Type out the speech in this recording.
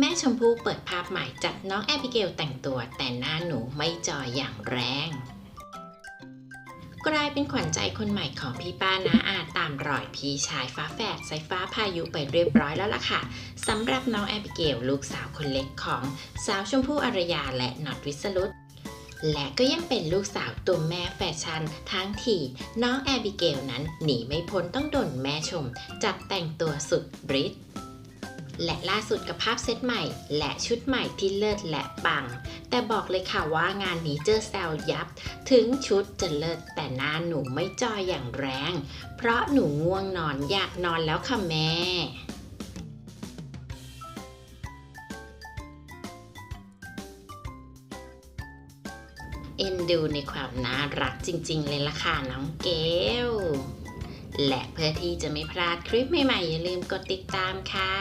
แม่ชมพู่เปิดภาพใหม่จัดน้องแอบิเกลแต่งตัวแต่หน้าหนูไม่จอยอย่างแรง กลายเป็นขวัญใจคนใหม่ของพี่ป้านาอาตามรอยพี่ชายฟ้าแฝดสายฟ้าพายุไปเรียบร้อยแล้วล่ะค่ะสำหรับน้องแอบิเกลลูกสาวคนเล็กของสาวชมพู่อารยาและน็อตวิสรุตและก็ยังเป็นลูกสาวตัวแม่แฟชั่นทั้งทีน้องแอบิเกลนั้นหนีไม่พ้นต้องโดนแม่ชม จัดแต่งตัวสุดฤทธิ์ และล่าสุดกับภาพเซตใหม่ และชุดใหม่ที่เลิศและปัง แต่บอกเลยค่ะว่างานนี้เจอแซวยับ ถึงชุดจะเลิศแต่หน้าหนูไม่จอยอย่างแรง เพราะหนูง่วงนอนอยากนอนแล้วค่ะแม่เอ็นดูในความน่ารักจริง ๆ เลยล่ะค่ะน้องเกลและเพื่อที่จะไม่พลาดคลิปใหม่ๆ อย่าลืมกดติดตามค่ะ